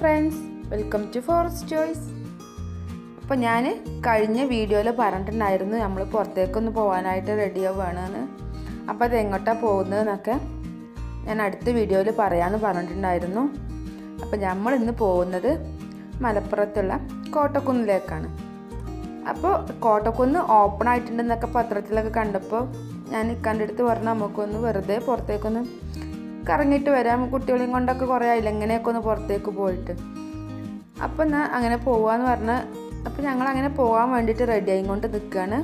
Friends welcome to forest choice അപ്പോൾ ഞാൻ കഴിഞ്ഞ വീഡിയോയിൽ പറഞ്ഞിട്ടുണ്ടായിരുന്നു നമ്മൾ പുറത്തേക്കൊന്ന് പോകാനായിട്ട് റെഡി ആവുകയാണെന്ന്. അപ്പോൾ അത് എങ്ങോട്ടാണ് പോകുന്നതെന്നൊക്കെ ഞാൻ അടുത്ത വീഡിയോയിൽ പറയാമെന്ന് പറഞ്ഞിട്ടുണ്ടായിരുന്നു. അപ്പോൾ നമ്മൾ ഇന്ന് പോകുന്നത് മലപ്പുറത്തുള്ള കോട്ടക്കുന്നിലേക്കാണ്. അപ്പോൾ കോട്ടക്കുന്ന് ഓപ്പൺ ആയിട്ടുണ്ടെന്നൊക്കെ പത്രത്തിലൊക്കെ കണ്ടപ്പോൾ ഞാൻ ഇക്കാന്റെ അടുത്ത് പറഞ്ഞു നമുക്കൊന്ന് വെറുതെ പുറത്തേക്കൊന്ന് കറങ്ങിയിട്ട് വരാം. കുട്ടികളെയും കൊണ്ടൊക്കെ കുറേ ആയില്ല? എങ്ങനെയൊക്കെ ഒന്ന് പുറത്തേക്ക് പോയിട്ട്? അപ്പം എന്നാൽ അങ്ങനെ പോവാന്ന് പറഞ്ഞ് അപ്പം ഞങ്ങൾ അങ്ങനെ പോകാൻ വേണ്ടിയിട്ട് റെഡിയായി കൊണ്ട് നിൽക്കുകയാണ്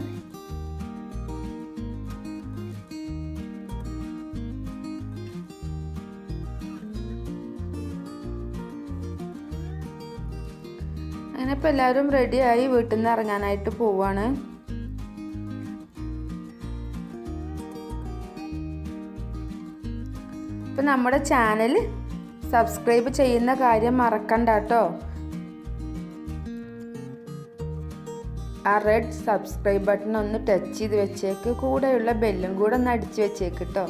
അങ്ങനെ ഇപ്പം എല്ലാവരും റെഡിയായി വീട്ടിൽ നിന്ന് ഇറങ്ങാനായിട്ട് പോവാണ്. നമ്മുടെ ചാനൽ സബ്സ്ക്രൈബ് ചെയ്യുന്ന കാര്യം മറക്കണ്ട കേട്ടോ ആ റെഡ് സബ്സ്ക്രൈബ് ബട്ടൺ ഒന്ന് ടച്ച് ചെയ്ത് വെച്ചേക്ക്. കൂടെയുള്ള ബെല്ലും കൂടെ ഒന്ന് അടിച്ചു വെച്ചേക്ക് കേട്ടോ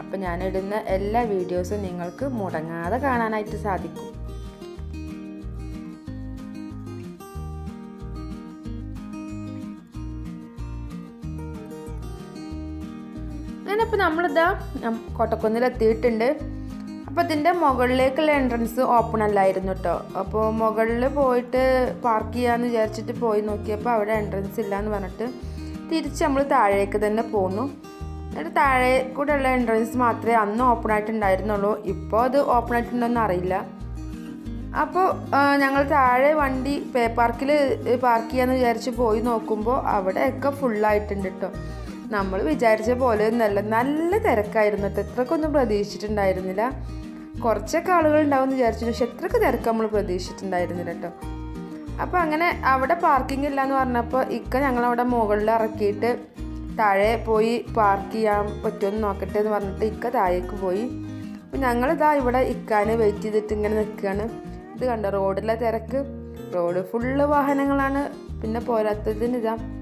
അപ്പോൾ ഞാനിടുന്ന എല്ലാ വീഡിയോസും നിങ്ങൾക്ക് മുടങ്ങാതെ കാണാനായിട്ട് സാധിക്കും. അങ്ങനെ ഇപ്പോൾ നമ്മളിതാ കോട്ടക്കുന്നിൽ എത്തിയിട്ടുണ്ട് അപ്പോൾ ഇതിന്റെ മുകളിലേക്കുള്ള എൻട്രൻസ് ഓപ്പൺ അല്ലായിരുന്നു കേട്ടോ അപ്പോൾ മുകളിൽ പോയിട്ട് പാർക്ക് ചെയ്യാമെന്ന് വിചാരിച്ചിട്ട് പോയി നോക്കിയപ്പോൾ അവിടെ എൻട്രൻസ് ഇല്ല എന്ന് പറഞ്ഞിട്ട് തിരിച്ച് നമ്മൾ താഴേക്ക് തന്നെ പോന്നു. എന്നിട്ട് താഴെ കൂടെ ഉള്ള എൻട്രൻസ് മാത്രമേ അന്ന് ഓപ്പൺ ആയിട്ടുണ്ടായിരുന്നുള്ളൂ. ഇപ്പോൾ അത് ഓപ്പൺ ആയിട്ടുണ്ടോയെന്ന് അറിയില്ല. അപ്പോൾ ഞങ്ങൾ താഴെ വണ്ടി പേ പാർക്കിൽ പാർക്ക് ചെയ്യാമെന്ന് വിചാരിച്ച് പോയി നോക്കുമ്പോൾ അവിടെയൊക്കെ ഫുള്ളായിട്ടുണ്ട് കേട്ടോ നമ്മൾ വിചാരിച്ച പോലെ നല്ല നല്ല തിരക്കായിരുന്നു. എത്രക്കൊന്നും പ്രതീക്ഷിച്ചിട്ടുണ്ടായിരുന്നില്ല. കുറച്ചൊക്കെ ആളുകൾ ഉണ്ടാവും എന്ന് വിചാരിച്ചു. പക്ഷെ എത്രക്ക് തിരക്ക് നമ്മൾ പ്രതീക്ഷിച്ചിട്ടുണ്ടായിരുന്നില്ല കേട്ടോ. അപ്പോൾ അങ്ങനെ അവിടെ പാർക്കിംഗ് ഇല്ല എന്ന് പറഞ്ഞപ്പോൾ ഇക്ക ഞങ്ങളവിടെ മുകളിൽ ഇറക്കിയിട്ട് താഴെ പോയി പാർക്ക് ചെയ്യാൻ പറ്റുമെന്ന് നോക്കട്ടെ എന്ന് പറഞ്ഞിട്ട് ഇക്ക താഴേക്ക് പോയി. അപ്പോൾ ഞങ്ങളിതാ ഇവിടെ ഇക്കാനെ വെയിറ്റ് ചെയ്തിട്ട് ഇങ്ങനെ നിൽക്കുകയാണ്. ഇത് കണ്ടോ? റോഡിലെ തിരക്ക്. റോഡ് ഫുള്ള് വാഹനങ്ങളാണ്. പിന്നെ പോരാത്തതിന് ഇതാ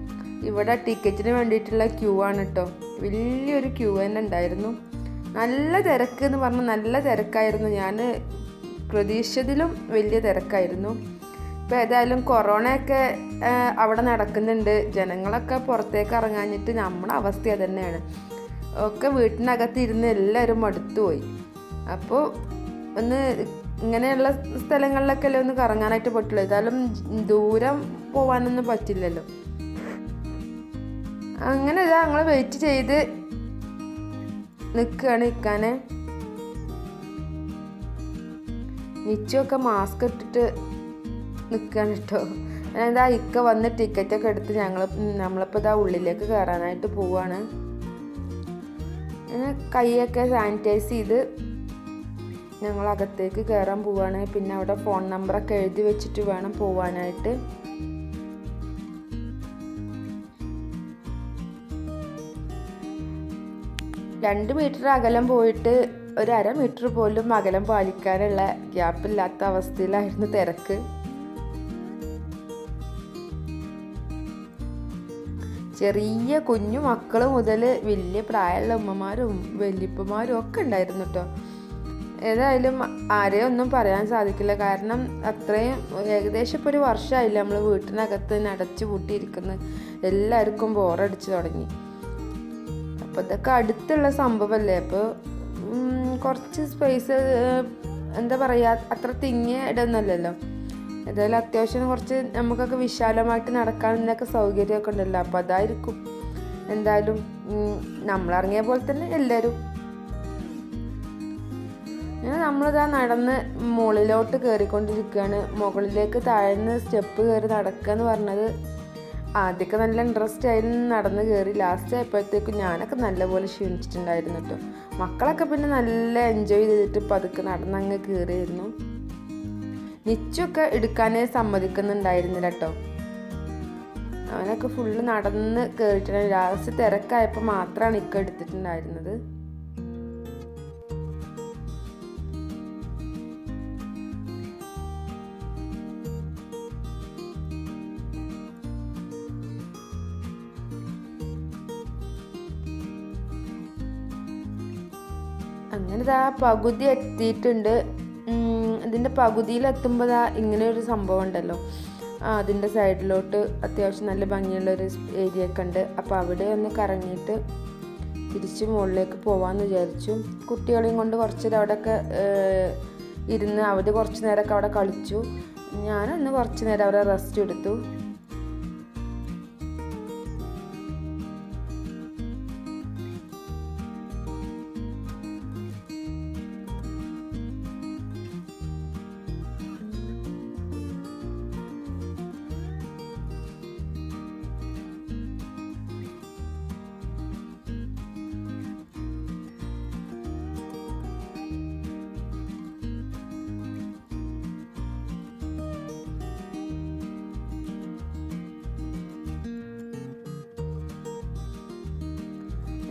ഇവിടെ ടിക്കറ്റിന് വേണ്ടിയിട്ടുള്ള ക്യൂ ആണ് കേട്ടോ വലിയൊരു ക്യൂ തന്നെ ഉണ്ടായിരുന്നു. നല്ല തിരക്ക് എന്ന് പറഞ്ഞാൽ നല്ല തിരക്കായിരുന്നു. ഞാൻ പ്രതീക്ഷിച്ചതിലും വലിയ തിരക്കായിരുന്നു. ഇപ്പോൾ ഏതായാലും കൊറോണയൊക്കെ അവിടെ നടക്കുന്നുണ്ട്. ജനങ്ങളൊക്കെ പുറത്തേക്ക് ഇറങ്ങാഞ്ഞിട്ട് നമ്മുടെ അവസ്ഥ തന്നെയാണ് ഒക്കെ വീട്ടിനകത്ത് ഇരുന്ന് എല്ലാവരും മടുത്തുപോയി അപ്പോൾ ഒന്ന് ഇങ്ങനെയുള്ള സ്ഥലങ്ങളിലൊക്കെ അല്ലേ ഒന്ന് കറങ്ങാനായിട്ട് പറ്റുള്ളൂ. ഏതായാലും ദൂരം പോകാനൊന്നും പറ്റില്ലല്ലോ. അങ്ങനെ ഇതാ ഞങ്ങൾ വെയിറ്റ് ചെയ്ത് നിൽക്കുകയാണ് നിൽക്കാൻ നിച്ചൊക്കെ മാസ്ക് ഇട്ടിട്ട് നിൽക്കുകയാണ് കേട്ടോ എന്താ ഇക്ക വന്ന് ടിക്കറ്റൊക്കെ എടുത്ത് ഞങ്ങൾ നമ്മളിപ്പോൾ ഇതാ ഉള്ളിലേക്ക് കയറാനായിട്ട് പോവാണ്. കൈയൊക്കെ സാനിറ്റൈസ് ചെയ്ത് ഞങ്ങൾ അകത്തേക്ക് കയറാൻ പോവാണ്. പിന്നെ അവിടെ ഫോൺ നമ്പറൊക്കെ എഴുതി വെച്ചിട്ട് വേണം പോവാനായിട്ട്. രണ്ട് മീറ്റർ അകലം പോയിട്ട് ഒരു അര മീറ്റർ പോലും അകലം പാലിക്കാനുള്ള ഗ്യാപ്പില്ലാത്ത അവസ്ഥയിലായിരുന്നു തിരക്ക്. ചെറിയ കുഞ്ഞു മക്കൾ മുതൽ വലിയ പ്രായമുള്ള ഉമ്മമാരും വല്യപ്പമാരും ഒക്കെ ഉണ്ടായിരുന്നു കേട്ടോ ഏതായാലും ആരെയും ഒന്നും പറയാൻ സാധിക്കില്ല. കാരണം അത്രയും ഏകദേശം ഇപ്പോൾ ഒരു വർഷമായില്ല നമ്മൾ വീട്ടിനകത്ത് അടച്ചു പൂട്ടിയിരിക്കുന്നത് എല്ലാവർക്കും ബോറടിച്ച് തുടങ്ങി. അപ്പോൾ ഇതൊക്കെ അടുത്തുള്ള സംഭവമല്ലേ? അപ്പോൾ കുറച്ച് സ്പേസ് എന്താ പറയുക അത്ര തിങ്ങിയ ഇടമൊന്നുമല്ലല്ലോ? ഏതായാലും അത്യാവശ്യം കുറച്ച് നമുക്കൊക്കെ വിശാലമായിട്ട് നടക്കാനൊക്കെ സൗകര്യമൊക്കെ ഉണ്ടല്ലോ? അപ്പോൾ അതായിരിക്കും. എന്തായാലും നമ്മളിറങ്ങിയ പോലെ തന്നെ എല്ലാവരും. അങ്ങനെ നമ്മളിതാ നടന്ന് മുകളിലോട്ട് കയറിക്കൊണ്ടിരിക്കുകയാണ് മുകളിലേക്ക് താഴ്ന്ന് സ്റ്റെപ്പ് കയറി നടക്കുക എന്ന് പറഞ്ഞത് ആദ്യമൊക്കെ നല്ല ഇൻട്രസ്റ്റ് ആയിരുന്നു. നടന്ന് കയറി ലാസ്റ്റ് ആയപ്പോഴത്തേക്കും ഞാനൊക്കെ നല്ലപോലെ ക്ഷീണിച്ചിട്ടുണ്ടായിരുന്നു കേട്ടോ. മക്കളൊക്കെ പിന്നെ നല്ല എൻജോയ് ചെയ്തിട്ട് പതുക്കെ നടന്നങ്ങ് കയറിയിരുന്നു നിച്ചൊക്കെ എടുക്കാനേ സമ്മതിക്കുന്നുണ്ടായിരുന്നില്ല കേട്ടോ. അവനൊക്കെ ഫുള്ള് നടന്ന് കയറിയിട്ടുണ്ടായിരുന്നു ലാസ്റ്റ് തിരക്കായപ്പോൾ മാത്രമാണ് ഇക്ക എടുത്തിട്ടുണ്ടായിരുന്നത്. അങ്ങനെ ഇതാ പകുതി എത്തിയിട്ടുണ്ട്. ഇതിന്റെ പകുതിയിലെത്തുമ്പോൾ ദാ ഇങ്ങനെ ഒരു സംഭവം ഉണ്ടല്ലോ അതിന്റെ സൈഡിലോട്ട് അത്യാവശ്യം നല്ല ഭംഗിയുള്ളൊരു ഏരിയ ഒക്കെ ഉണ്ട് അപ്പോൾ അവിടെ ഒന്ന് കറങ്ങിയിട്ട് തിരിച്ച് മുകളിലേക്ക് പോകാമെന്ന് വിചാരിച്ചു. കുട്ടികളെയും കൊണ്ട് കുറച്ച് നേരം അവിടെയൊക്കെ ഇരുന്ന് അവർ കുറച്ച് നേരമൊക്കെ അവിടെ കളിച്ചു. ഞാനൊന്ന് കുറച്ച് നേരം അവരെ റെസ്റ്റ് എടുത്തു.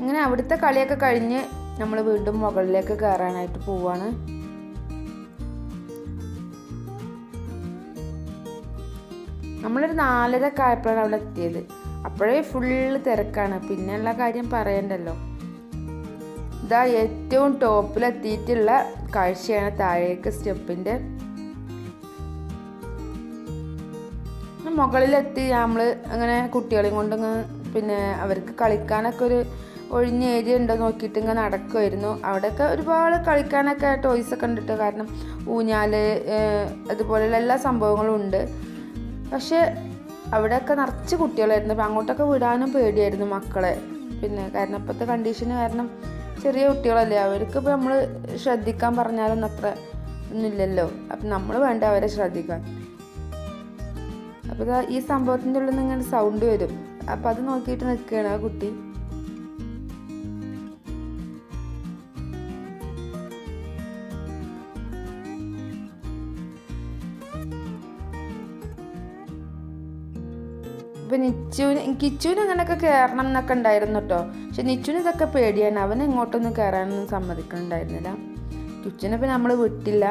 അങ്ങനെ അവിടുത്തെ കളിയൊക്കെ കഴിഞ്ഞ് നമ്മൾ വീണ്ടും മുകളിലേക്ക് കയറാനായിട്ട് പോവാണ്. നമ്മളൊരു നാലര ഒക്കെ ആയപ്പോഴാണ് അവിടെ എത്തിയത്. അപ്പോഴേ ഫുള്ള് തിരക്കാണ്. പിന്നെയുള്ള കാര്യം പറയണ്ടല്ലോ. ഇതാ ഏറ്റവും ടോപ്പിലെത്തിയിട്ടുള്ള കാഴ്ചയാണ് താഴേക്ക് സ്റ്റെപ്പിന്റെ. മുകളിലെത്തി നമ്മൾ അങ്ങനെ കുട്ടികളെയും കൊണ്ടങ്ങ് പിന്നെ അവർക്ക് കളിക്കാനൊക്കെ ഒരു ഒഴിഞ്ഞ ഏരിയ ഉണ്ടോ നോക്കിയിട്ട് ഇങ്ങനെ നടക്കുമായിരുന്നു അവിടെയൊക്കെ ഒരുപാട് കളിക്കാനൊക്കെ ടോയ്സ് ഒക്കെ ഉണ്ടിട്ട് ട്ടോ. കാരണം ഊഞ്ഞാൽ ഏഹ്, അതുപോലെയുള്ള എല്ലാ സംഭവങ്ങളും ഉണ്ട്. പക്ഷേ അവിടെയൊക്കെ നിറച്ച് കുട്ടികളായിരുന്നു. അപ്പം അങ്ങോട്ടൊക്കെ വിടാനും പേടിയായിരുന്നു മക്കളെ. പിന്നെ കാരണം ഇപ്പോഴത്തെ കണ്ടീഷന് കാരണം ചെറിയ കുട്ടികളല്ലേ. അവർക്ക് ഇപ്പോൾ നമ്മൾ ശ്രദ്ധിക്കാൻ പറഞ്ഞാലൊന്നും അത്ര ഒന്നുമില്ലല്ലോ അപ്പം നമ്മൾ വേണ്ട അവരെ ശ്രദ്ധിക്കാൻ. അപ്പോൾ ഈ സംഭവത്തിന്റെ ഉള്ളിൽ നിന്ന് ഇങ്ങനെ സൗണ്ട് വരും. അപ്പം അത് നോക്കിയിട്ട് നിൽക്കുകയാണ് ആ കുട്ടി. ഇപ്പൊ നിച്ചുവിന് കിച്ചുവിന് അങ്ങനെയൊക്കെ കയറണം എന്നൊക്കെ ഉണ്ടായിരുന്നു കേട്ടോ പക്ഷെ നിച്ചുവിന് ഇതൊക്കെ പേടിയാണ്. അവൻ എങ്ങോട്ടൊന്നും കയറാനൊന്നും സമ്മതിക്കണുണ്ടായിരുന്നില്ല. കിച്ചുവിനെ ഇപ്പം നമ്മൾ വിട്ടില്ല.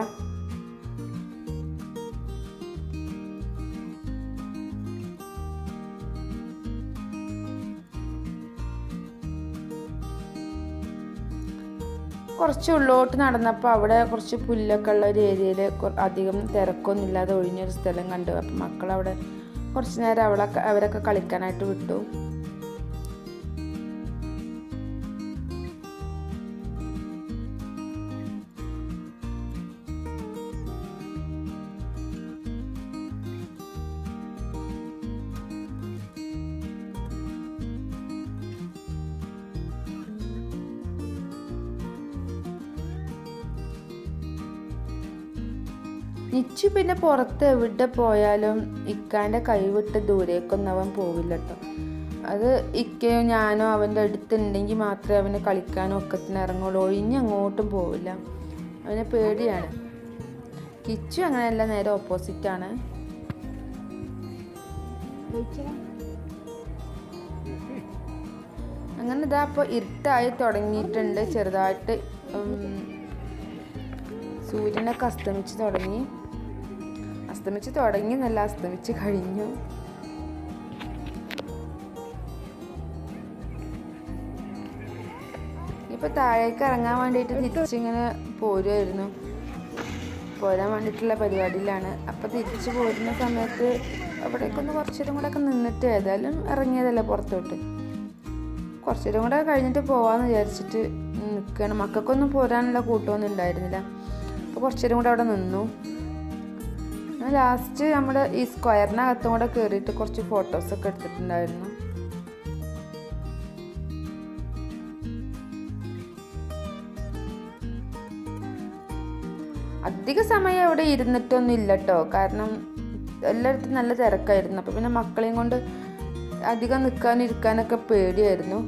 കുറച്ച് ഉള്ളോട്ട് നടന്നപ്പോൾ അവിടെ കുറച്ച് പുല്ലൊക്കെ ഉള്ള ഒരു ഏരിയയിൽ അധികം തിരക്കൊന്നും ഇല്ലാതെ ഒഴിഞ്ഞൊരു സ്ഥലം കണ്ടു. അപ്പം മക്കളവിടെ കുറച്ച് നേരം അവളെ അവരൊക്കെ കളിക്കാനായിട്ട് വിട്ടു. നിച്ചു പിന്നെ പുറത്ത് എവിടെ പോയാലും ഇക്കാന്റെ കൈവിട്ട് ദൂരേക്കൊന്നും അവൻ പോവില്ല കേട്ടോ അത് ഇക്കയോ ഞാനോ അവന്റെ അടുത്തുണ്ടെങ്കിൽ മാത്രമേ അവന് കളിക്കാനോ ഒക്കത്തിന് ഇറങ്ങുള്ളൂ. ഒഴിഞ്ഞ് അങ്ങോട്ടും പോവില്ല. അവനെ പേടിയാണ്. കിച്ചു അങ്ങനെയല്ല നേരെ ഓപ്പോസിറ്റാണ് അങ്ങനെ ഇതാ ഇപ്പോൾ ഇരുട്ടായി തുടങ്ങിയിട്ടുണ്ട്. ചെറുതായിട്ട് സൂര്യനൊക്കെ അസ്തമിച്ച് തുടങ്ങി. അസ്തമിച്ച് തുടങ്ങി എന്നല്ല അസ്തമിച്ച് കഴിഞ്ഞു. ഇപ്പൊ താഴേക്ക് ഇറങ്ങാൻ വേണ്ടിയിട്ട് തിരിച്ചിങ്ങനെ പോരുമായിരുന്നു പോരാൻ വേണ്ടിയിട്ടുള്ള പരിപാടിയിലാണ്. അപ്പോൾ തിരിച്ചു പോരുന്ന സമയത്ത് അവിടേക്കൊന്ന് കുറച്ചേരും കൂടെ ഒക്കെ നിന്നിട്ട് ഏതായാലും ഇറങ്ങിയതല്ലേ പുറത്തോട്ട്. കുറച്ചേരും കൂടെ കഴിഞ്ഞിട്ട് പോവാന്ന് വിചാരിച്ചിട്ട് നിൽക്കുകയാണ് മക്കൾക്കൊന്നും പോരാനുള്ള കൂട്ടമൊന്നും ഉണ്ടായിരുന്നില്ല. അപ്പോൾ കുറച്ചേരും കൂടെ അവിടെ നിന്നു. ലാസ്റ്റ് നമ്മുടെ ഈ സ്ക്വയറിനകത്തും കൂടെ കയറിയിട്ട് കുറച്ച് ഫോട്ടോസൊക്കെ എടുത്തിട്ടുണ്ടായിരുന്നു. അധിക സമയം അവിടെ ഇരുന്നിട്ടൊന്നും ഇല്ല കേട്ടോ കാരണം എല്ലായിടത്തും നല്ല തിരക്കായിരുന്നു. അപ്പോൾ പിന്നെ മക്കളെയും കൊണ്ട് അധികം നിൽക്കാനിരിക്കാനൊക്കെ പേടിയായിരുന്നു.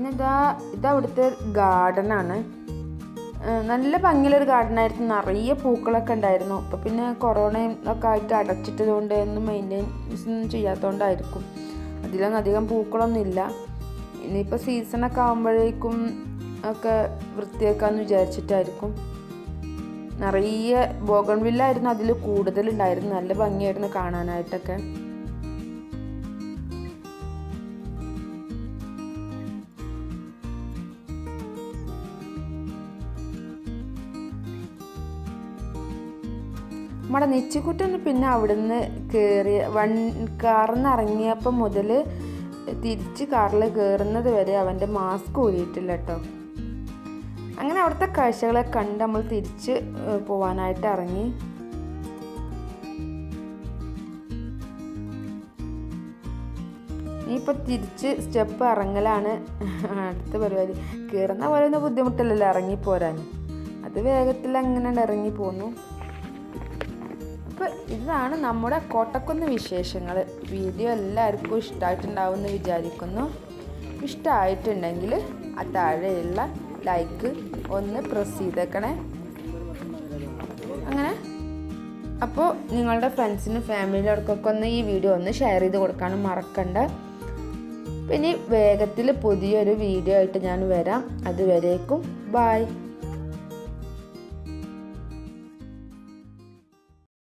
പിന്നെ ഇതാ ഇതവിടുത്തെ ഗാർഡനാണ്. നല്ല ഭംഗിയുള്ളൊരു ഗാർഡനായിരുന്നു. നിറയെ പൂക്കളൊക്കെ ഉണ്ടായിരുന്നു. അപ്പോൾ പിന്നെ കൊറോണയും ഒക്കെ ആയിട്ട് അടച്ചിട്ടത് കൊണ്ട് ഒന്നും മെയിന്റെയിൻസ് ഒന്നും ചെയ്യാത്തതുകൊണ്ടായിരിക്കും അതിലൊന്നും അധികം പൂക്കളൊന്നും ഇല്ല ഇനിയിപ്പോൾ സീസണൊക്കെ ആകുമ്പോഴേക്കും ഒക്കെ വൃത്തിയാക്കാമെന്ന് വിചാരിച്ചിട്ടായിരിക്കും. നിറയെ ബോഗൺവില്ലായിരുന്നു അതിൽ കൂടുതലുണ്ടായിരുന്നു നല്ല ഭംഗിയായിരുന്നു കാണാനായിട്ടൊക്കെ. നമ്മുടെ നെച്ചിക്കുട്ടന് പിന്നെ അവിടുന്ന് കയറി വൺ കാറിന്ന് ഇറങ്ങിയപ്പം മുതൽ തിരിച്ച് കാറിൽ കയറുന്നത് വരെ അവന്റെ മാസ്ക് ഊരിയിട്ടില്ല കേട്ടോ അങ്ങനെ അവിടുത്തെ കാഴ്ചകളെ കണ്ട് നമ്മൾ തിരിച്ച് പോവാനായിട്ട് ഇറങ്ങി. ഇനിയിപ്പോൾ തിരിച്ച് സ്റ്റെപ്പ് ഇറങ്ങലാണ്. അടുത്ത പരിപാടി. കയറുന്ന പോലെ ഒന്നും ബുദ്ധിമുട്ടില്ലല്ലോ ഇറങ്ങിപ്പോരാൻ അത് വേഗത്തിൽ അങ്ങനെ ഇറങ്ങി പോന്നു. ഇതാണ് നമ്മുടെ കോട്ടക്കുന്ന് വിശേഷങ്ങൾ. വീഡിയോ എല്ലാവർക്കും ഇഷ്ടമായിട്ടുണ്ടാവും എന്ന് വിചാരിക്കുന്നു. ഇഷ്ടമായിട്ടുണ്ടെങ്കിൽ ആ താഴെയുള്ള ലൈക്ക് ഒന്ന് പ്രസ് ചെയ്തേക്കണേ. അങ്ങനെ. അപ്പോൾ നിങ്ങളുടെ ഫ്രണ്ട്സിനും ഫാമിലിയോടൊക്കെ ഒന്ന് ഈ വീഡിയോ ഒന്ന് ഷെയർ ചെയ്ത് കൊടുക്കാനും മറക്കണ്ട. പിന്നെ വേഗത്തിൽ പുതിയൊരു വീഡിയോ ആയിട്ട് ഞാൻ വരാം. അതുവരേക്കും. ബായ്